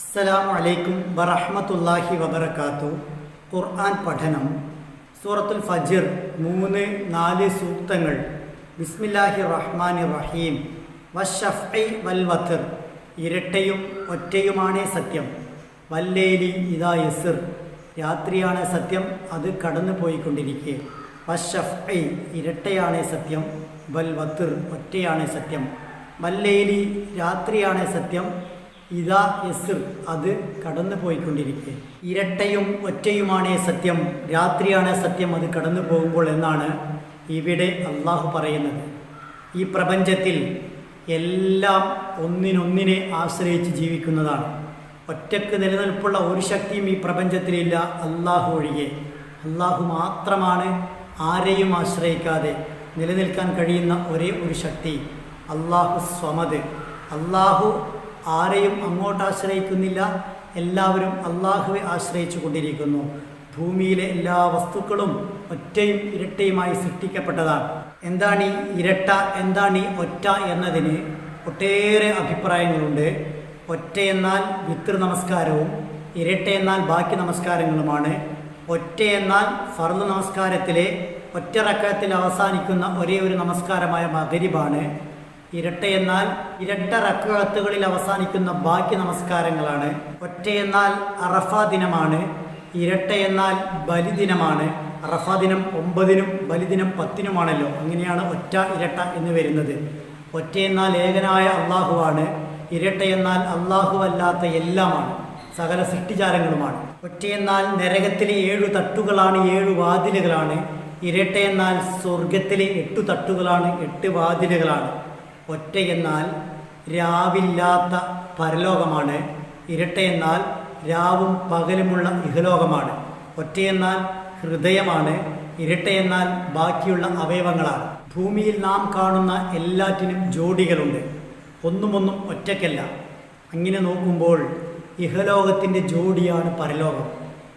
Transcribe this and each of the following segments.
അസ്സലാമു അലൈക്കും വറഹ്മത്തുള്ളാഹി വബറകാത്തു. ഖുർആൻ പഠനം സൂറത്തുൽ ഫജ്ർ മൂന്ന് നാല് സൂക്തങ്ങൾ. ബിസ്മില്ലാഹി റഹ്മാനി റഹീം. വഷഫ്ഇ വൽ വത്തിർ ഇരട്ടയും ഒറ്റയുമാണ് സത്യം. വല്ലേലി ഇതാ യസിർ. രാത്രിയാണ് സത്യം അത് കടന്നു പോയിക്കൊണ്ടിരിക്കെ. വഷഫ്ഇ ഇരട്ടയാണേ സത്യം വൽ വത്തിർ ഒറ്റയാണേ സത്യം. വല്ലേലി രാത്രിയാണേ സത്യം ഇതാ യസിർ അത് കടന്നു പോയിക്കൊണ്ടിരിക്കെ ഇരട്ടയും ഒറ്റയുമാണ് സത്യം. രാത്രിയാണ് സത്യം അത് കടന്നു പോകുമ്പോൾ എന്നാണ് ഇവിടെ അള്ളാഹു പറയുന്നത്. ഈ പ്രപഞ്ചത്തിൽ എല്ലാം ഒന്നിനൊന്നിനെ ആശ്രയിച്ച് ജീവിക്കുന്നതാണ്. ഒറ്റയ്ക്ക് നിലനിൽപ്പുള്ള ഒരു ശക്തിയും ഈ പ്രപഞ്ചത്തിലില്ല അള്ളാഹു ഒഴികെ. അള്ളാഹു മാത്രമാണ് ആരെയും ആശ്രയിക്കാതെ നിലനിൽക്കാൻ കഴിയുന്ന ഒരേ ഒരു ശക്തി അള്ളാഹു സ്വമത്. അള്ളാഹു ആരെയും അങ്ങോട്ട് ആശ്രയിക്കുന്നില്ല. എല്ലാവരും അള്ളാഹുവെ ആശ്രയിച്ചു കൊണ്ടിരിക്കുന്നു. ഭൂമിയിലെ എല്ലാ വസ്തുക്കളും ഒറ്റയും ഇരട്ടയുമായി സൃഷ്ടിക്കപ്പെട്ടതാണ്. എന്താണ് ഈ ഇരട്ട എന്താണ് ഈ ഒറ്റ എന്നതിന് ഒട്ടേറെ അഭിപ്രായങ്ങളുണ്ട്. ഒറ്റ എന്നാൽ വിതൃ നമസ്കാരവും ഇരട്ട എന്നാൽ ബാക്കി നമസ്കാരങ്ങളുമാണ്. ഒറ്റ എന്നാൽ ഫർദ് നമസ്കാരത്തിലെ ഒറ്റ റക്കത്തിൽ അവസാനിക്കുന്ന ഒരേ ഒരു നമസ്കാരമായ മകരിബാണ് ഇരട്ട എന്നാൽ ഇരട്ട റക്കുകളത്തുകളിൽ അവസാനിക്കുന്ന ബാക്കി നമസ്കാരങ്ങളാണ്. ഒറ്റ എന്നാൽ അറഫ ദിനമാണ്. ഇരട്ട എന്നാൽ ബലിദിനമാണ് അറഫ ദിനം ഒമ്പതിനും ബലിദിനം പത്തിനുമാണല്ലോ. അങ്ങനെയാണ് ഒറ്റ ഇരട്ട എന്ന് വരുന്നത്. ഒറ്റ എന്നാൽ ഏകനായ അള്ളാഹുവാണ്. ഇരട്ട എന്നാൽ അള്ളാഹു അല്ലാത്ത എല്ലാമാണ്. സകല സൃഷ്ടിചാരങ്ങളുമാണ്. ഒറ്റ എന്നാൽ നരകത്തിലെ ഏഴു തട്ടുകളാണ് ഏഴു വാതിലുകളാണ്. ഇരട്ട എന്നാൽ സ്വർഗത്തിലെ എട്ടു തട്ടുകളാണ് എട്ട് വാതിലുകളാണ്. ഒറ്റ എന്നാൽ രാവില്ലാത്ത പരലോകമാണ്. ഇരട്ടയെന്നാൽ രാവും പകലുമുള്ള ഇഹലോകമാണ്. ഒറ്റയെന്നാൽ ഹൃദയമാണ്. ഇരട്ടയെന്നാൽ ബാക്കിയുള്ള അവയവങ്ങളാണ്. ഭൂമിയിൽ നാം കാണുന്ന എല്ലാറ്റിനും ജോഡികളുണ്ട്. ഒന്നുമൊന്നും ഒറ്റയ്ക്കല്ല. അങ്ങനെ നോക്കുമ്പോൾ ഇഹലോകത്തിന്റെ ജോഡിയാണ് പരലോകം.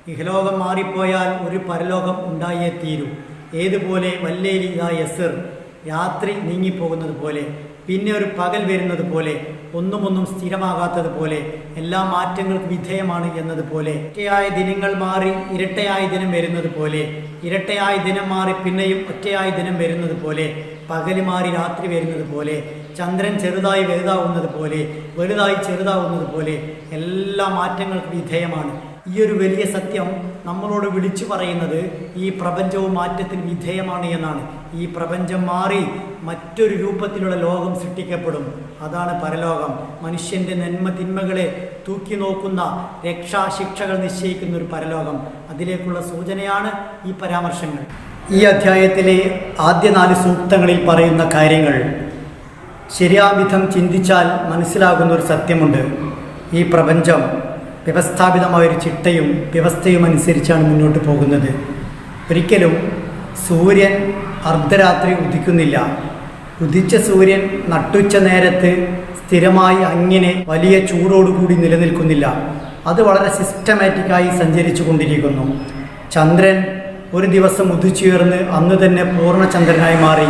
ഇഹലോകം മാറിപ്പോയാൽ ഒരു പരലോകം ഉണ്ടായേ തീരൂ. ഏതുപോലെ വല്ലേലി യസർ രാത്രി നീങ്ങിപ്പോകുന്നത് പോലെ പിന്നെ ഒരു പകൽ വരുന്നത് പോലെ ഒന്നുമൊന്നും സ്ഥിരമാകാത്തത് പോലെ എല്ലാ മാറ്റങ്ങൾക്ക് വിധേയമാണ് എന്നതുപോലെ ഒറ്റയായ ദിനങ്ങൾ മാറി ഇരട്ടയായ ദിനം വരുന്നത് പോലെ ഇരട്ടയായ ദിനം മാറി പിന്നെയും ഒറ്റയായ ദിനം വരുന്നത് പോലെ പകൽ മാറി രാത്രി വരുന്നത് പോലെ ചന്ദ്രൻ ചെറുതായി വലുതാവുന്നത് പോലെ വലുതായി ചെറുതാവുന്നത് പോലെ എല്ലാ മാറ്റങ്ങൾക്ക് വിധേയമാണ്. ഈ ഒരു വലിയ സത്യം നമ്മളോട് വിളിച്ചു പറയുന്നത് ഈ പ്രപഞ്ചവും മാറ്റത്തിന് വിധേയമാണ് എന്നാണ്. ഈ പ്രപഞ്ചം മാറി മറ്റൊരു രൂപത്തിലുള്ള ലോകം സൃഷ്ടിക്കപ്പെടും. അതാണ് പരലോകം. മനുഷ്യന്റെ നന്മ തിന്മകളെ തൂക്കി നോക്കുന്ന രക്ഷാശിക്ഷകൾ നിശ്ചയിക്കുന്ന ഒരു പരലോകം. അതിലേക്കുള്ള സൂചനയാണ് ഈ പരാമർശങ്ങൾ. ഈ അധ്യായത്തിലെ ആദ്യ നാല് സൂക്തങ്ങളിൽ പറയുന്ന കാര്യങ്ങൾ. ശരിയാവിധം ചിന്തിച്ചാൽ മനസ്സിലാകുന്ന ഒരു സത്യമുണ്ട്. ഈ പ്രപഞ്ചം വ്യവസ്ഥാപിതമായൊരു ചിട്ടയും വ്യവസ്ഥയും അനുസരിച്ചാണ് മുന്നോട്ട് പോകുന്നത്. ഒരിക്കലും സൂര്യൻ അർദ്ധരാത്രി ഉദിക്കുന്നില്ല. ഉദിച്ച സൂര്യൻ നട്ടുച്ച നേരത്ത് സ്ഥിരമായി അങ്ങനെ വലിയ ചൂടോടുകൂടി നിലനിൽക്കുന്നില്ല. അത് വളരെ സിസ്റ്റമാറ്റിക്കായി സഞ്ചരിച്ചു കൊണ്ടിരിക്കുന്നു ചന്ദ്രൻ ഒരു ദിവസം ഉദിച്ചുയർന്ന് അന്ന് തന്നെ പൂർണചന്ദ്രനായി മാറി.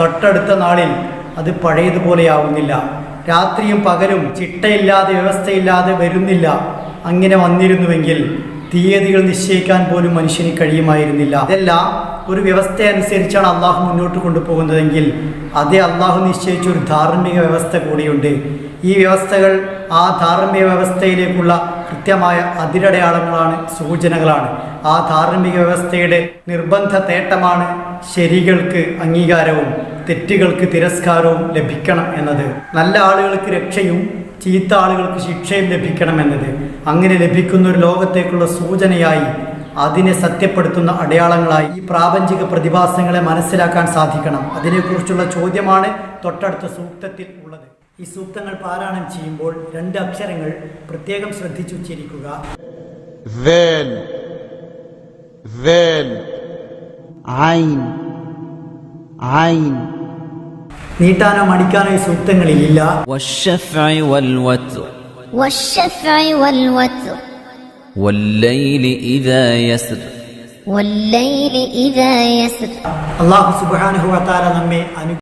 തൊട്ടടുത്ത നാളിൽ അത് പഴയതുപോലെയാവുന്നില്ല. രാത്രിയും പകലും ചിട്ടയില്ലാതെ വ്യവസ്ഥയില്ലാതെ വരുന്നില്ല. അങ്ങനെ വന്നിരുന്നുവെങ്കിൽ തീയതികൾ നിശ്ചയിക്കാൻ പോലും മനുഷ്യന് കഴിയുമായിരുന്നില്ല. അതെല്ലാം ഒരു വ്യവസ്ഥ അനുസരിച്ചാണ് അള്ളാഹു മുന്നോട്ട് കൊണ്ടുപോകുന്നതെങ്കിൽ അതേ അള്ളാഹു നിശ്ചയിച്ച ഒരു ധാർമ്മിക വ്യവസ്ഥ കൂടിയുണ്ട്. ഈ വ്യവസ്ഥകൾ ആ ധാർമ്മിക വ്യവസ്ഥയിലേക്കുള്ള കൃത്യമായ അതിരടയാളങ്ങളാണ് സൂചനകളാണ്. ആ ധാർമ്മിക വ്യവസ്ഥയുടെ നിർബന്ധ തേട്ടമാണ് ശരികൾക്ക് അംഗീകാരവും തെറ്റുകൾക്ക് തിരസ്കാരവും ലഭിക്കണം എന്നത്. നല്ല ആളുകൾക്ക് രക്ഷയും ചീത്ത ആളുകൾക്ക് ശിക്ഷയും ലഭിക്കണമെന്നത്. അങ്ങനെ ലഭിക്കുന്ന ഒരു ലോകത്തേക്കുള്ള സൂചനയായി അതിനെ സത്യപ്പെടുത്തുന്ന അടയാളങ്ങളായി ഈ പ്രാപഞ്ചിക പ്രതിഭാസങ്ങളെ മനസ്സിലാക്കാൻ സാധിക്കണം. അതിനെക്കുറിച്ചുള്ള ചോദ്യമാണ് തൊട്ടടുത്ത സൂക്തത്തിൽ ഉള്ളത്. ഈ സൂക്തങ്ങൾ പാരായണം ചെയ്യുമ്പോൾ രണ്ട് അക്ഷരങ്ങൾ പ്രത്യേകം ശ്രദ്ധിച്ചു ഉച്ചരിക്കുക ഐൻ ഐൻ നീട്ടാനോ മടിക്കാനോ ഈ സൂക്തങ്ങളിൽ ഇല്ല അള്ളാഹു സുബാനുഹുവത്താല നമ്മെ അനു